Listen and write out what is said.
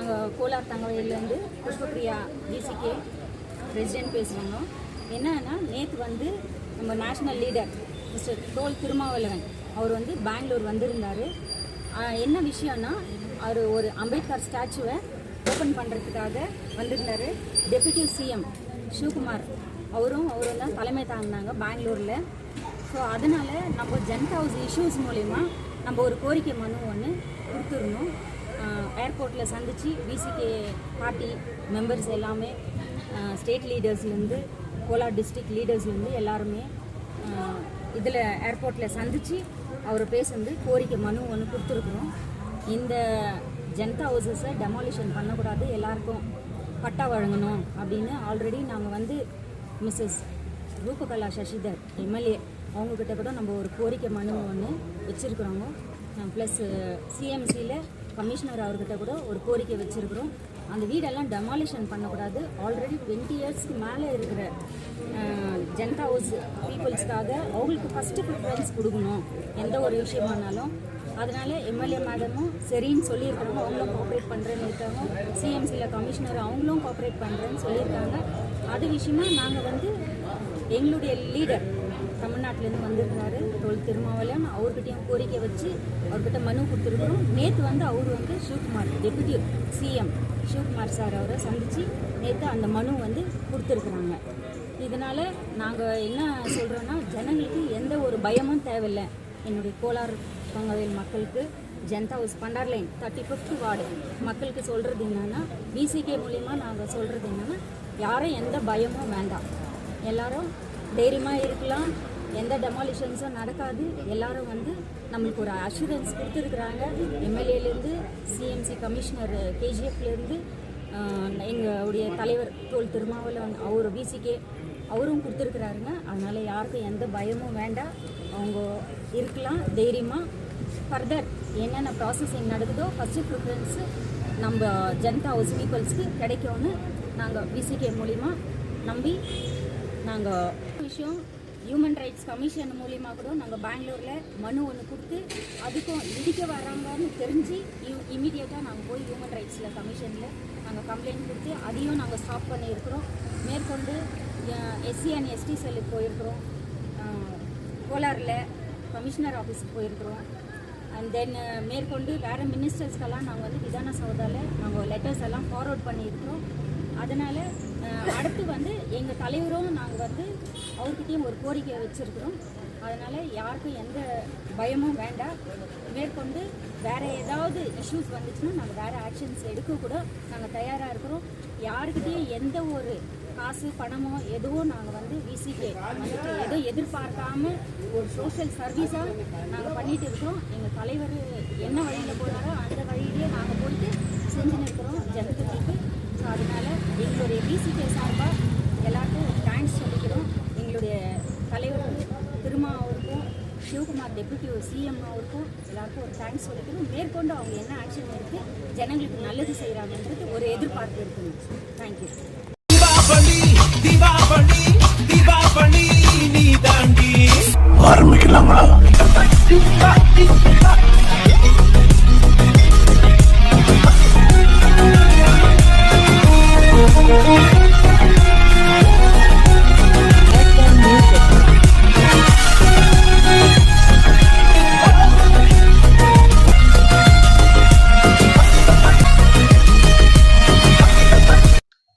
நாங்கள் கோலார் தங்கவயல்லேருந்து புஷ்பப்ரியா டிசிகே பிரசிடென்ட் பேசுகிறாங்க என்னன்னா நேற்று வந்து நம்ம நேஷ்னல் லீடர் மிஸ்டர் தோல் திருமாவளவன் அவர் வந்து பெங்களூர் வந்திருந்தார். என்ன விஷயம்னா அவர் ஒரு அம்பேத்கர் ஸ்டாச்சுவை ஓப்பன் பண்ணுறதுக்காக வந்திருந்தார். டெபுட்டி சிஎம் சிவகுமார் அவரும் அவரும் தான் தலைமை தாங்கினாங்க பெங்களூரில். ஸோ அதனால் நம்ம ஜென்ட் ஹவுஸ் இஷ்யூஸ் மூலிமா நம்ம ஒரு கோரிக்கை மனு ஒன்று கொடுத்துருந்தோம் ஏர்போர்ட்டில் சந்தித்து பிசிகே பார்ட்டி மெம்பர்ஸ் எல்லாமே ஸ்டேட் லீடர்ஸ்லேருந்து கோலார் டிஸ்ட்ரிக்ட் லீடர்ஸ்லேருந்து எல்லாருமே இதில் ஏர்போர்ட்டில் சந்தித்து அவர் பேசுந்து கோரிக்கை மனு ஒன்று கொடுத்துருக்குறோம். இந்த ஜனதா ஹவுசஸை டெமாலிஷன் பண்ணக்கூடாது எல்லாருக்கும் பட்டா வழங்கணும் அப்படின்னு ஆல்ரெடி நாங்கள் வந்து மிஸ்ஸஸ் ரூபகலா சசிதர் எம்எல்ஏ அவங்கக்கிட்ட கூட நம்ம ஒரு கோரிக்கை மனு ஒன்று வச்சுருக்குறோங்க. ப்ளஸ் சிஎம்சியில் கமிஷனர் அவர்கிட்ட கூட ஒரு கோரிக்கை வச்சுருக்குறோம். அந்த வீடெல்லாம் டெமாலிஷன் பண்ணக்கூடாது. ஆல்ரெடி டுவெண்ட்டி இயர்ஸ்க்கு மேலே இருக்கிற ஜென்டா ஹவுஸ் பீப்புள்ஸ்க்காக அவங்களுக்கு ஃபஸ்ட்டு ப்ரிஃபரன்ஸ் கொடுக்கணும். எந்த ஒரு விஷயமானாலும். அதனால எம்எல்ஏ மேடமும் சரின்னு சொல்லியிருக்கிறாங்க. அவங்களும் கோஆப்ரேட் பண்ணுறேன்னு இருக்காங்க. சிஎம்சியில் கமிஷனர் அவங்களும் கோஆப்ரேட் பண்ணுறேன்னு சொல்லியிருக்காங்க. அது விஷயமா நாங்கள் வந்து எங்களுடைய லீடர் தமிழ்நாட்டிலேருந்து வந்திருக்கிறாரு. தொல் திருமாவளவன் அவர்கிட்டையும் கோரிக்கை வச்சு அவர்கிட்ட மனு கொடுத்துருக்குறோம் நேற்று வந்து அவர் வந்து Shivakumar deputy CM Shivakumar sir அவரை சந்தித்து நேற்று அந்த மனு வந்து கொடுத்துருக்குறாங்க. இதனால் நாங்கள் என்ன சொல்கிறோன்னா ஜனங்களுக்கு எந்த ஒரு பயமும் தேவையில்லை. என்னுடைய கோலார் பங்கவேல் மக்களுக்கு Janata house Bandar line thirty fifth ward மக்களுக்கு சொல்கிறது என்னென்னா பிசிகே மூலிமா நாங்கள் சொல்கிறது என்னென்னா யாரும் எந்த பயமும் வேண்டாம். எல்லாரும் தைரியமாக இருக்கலாம். எந்த டெமாலிஷன்ஸும் நடக்காது. எல்லாரும் வந்து நம்மளுக்கு ஒரு அஷூரன்ஸ் கொடுத்துருக்குறாங்க. எம்எல்ஏலேருந்து சிஎம்சி கமிஷனர் கேஜிஎஃப்லேருந்து எங்களுடைய தலைவர் தோல் திருமாவளவன் அவர் பிசிகே அவரும் கொடுத்துருக்குறாருங்க. அதனால் யாருக்கும் எந்த பயமும் வேண்டாம். அவங்க இருக்கலாம் தைரியமாக ஃபர்தர் என்னென்ன ப்ராசஸிங் நடக்குதோ ஃபஸ்ட்டு ப்ரிஃபரன்ஸு நம்ம ஜனதா ஹவுஸ் பீப்புள்ஸ்க்கு கிடைக்கும்னு நாங்கள் பிசிகே மூலிமா நம்பி நாங்கள் விஷயம் ஹியூமன் ரைட்ஸ் கமிஷன் மூலியமாக கூட நாங்கள் பெங்களூரில் மனு ஒன்று கொடுத்து அதுக்கும் இடிக்க வராங்கன்னு தெரிஞ்சு இமீடியட்டாக நாங்கள் போய் ஹியூமன் ரைட்ஸில் கமிஷனில் நாங்கள் கம்ப்ளைண்ட் கொடுத்து அதையும் நாங்கள் ஸ்டாப் பண்ணியிருக்கிறோம். மேற்கொண்டு எஸ்சி அண்ட் எஸ்டி செல்லுக்கு போயிருக்கிறோம். கோலாரில் கமிஷனர் ஆஃபீஸுக்கு போயிருக்கிறோம். அண்ட் தென் மேற்கொண்டு வேறு மினிஸ்டர்ஸ்க்கெல்லாம் நாங்கள் வந்து விதான சௌதாவில் நாங்கள் லெட்டர்ஸ் எல்லாம் ஃபார்வர்ட் பண்ணியிருக்கிறோம். அதனால் அடுத்து வந்து எங்கள் தலைவரும் நாங்கள் வந்து அவர்கிட்டையும் ஒரு கோரிக்கை வச்சுருக்கிறோம். அதனால் யாருக்கும் எந்த பயமும் வேண்டாம். மேற்கொண்டு வேறு ஏதாவது இஷ்யூஸ் வந்துச்சுன்னா நாங்கள் வேறு ஆக்ஷன்ஸ் எடுக்க கூட நாங்கள் தயாராக இருக்கிறோம். யாருக்கிட்டேயும் எந்த ஒரு காசு பணமோ எதுவும் நாங்கள் வந்து விசிகே வந்துட்டு எதுவும் எதிர்பார்க்காம ஒரு சோஷியல் சர்வீஸாக நாங்கள் பண்ணிட்டு இருக்கிறோம். எங்கள் தலைவர் என்ன வழியில் போனாரோ அந்த வழியிலேயே நாங்கள் போயிட்டு செஞ்சுன்னு இருக்கிறோம். ஜனத்துக்கு ஸோ அதனால எங்களுடைய பிசிகே சார்பாக எல்லாருக்கும் தேங்க்ஸ் சொல்லிக்கிறோம். எங்களுடைய தலைவர் திருமா அவருக்கும் சிவகுமார் டெபுட்டி சிஎம் அவருக்கும் எல்லாருக்கும் ஒரு தேங்க்ஸ் சொல்லிக்கணும் மேற்கொண்டு அவங்க என்ன ஆக்ஷன் எடுத்து ஜனங்களுக்கு நல்லது செய்கிறாங்கன்றது ஒரு எதிர்பார்ப்பு இருக்குங்க. தேங்க்யூ தீபாவளி தீபாவளி தீபாவளி நீ தாண்டி. ஆரம்பிக்கலாங்களா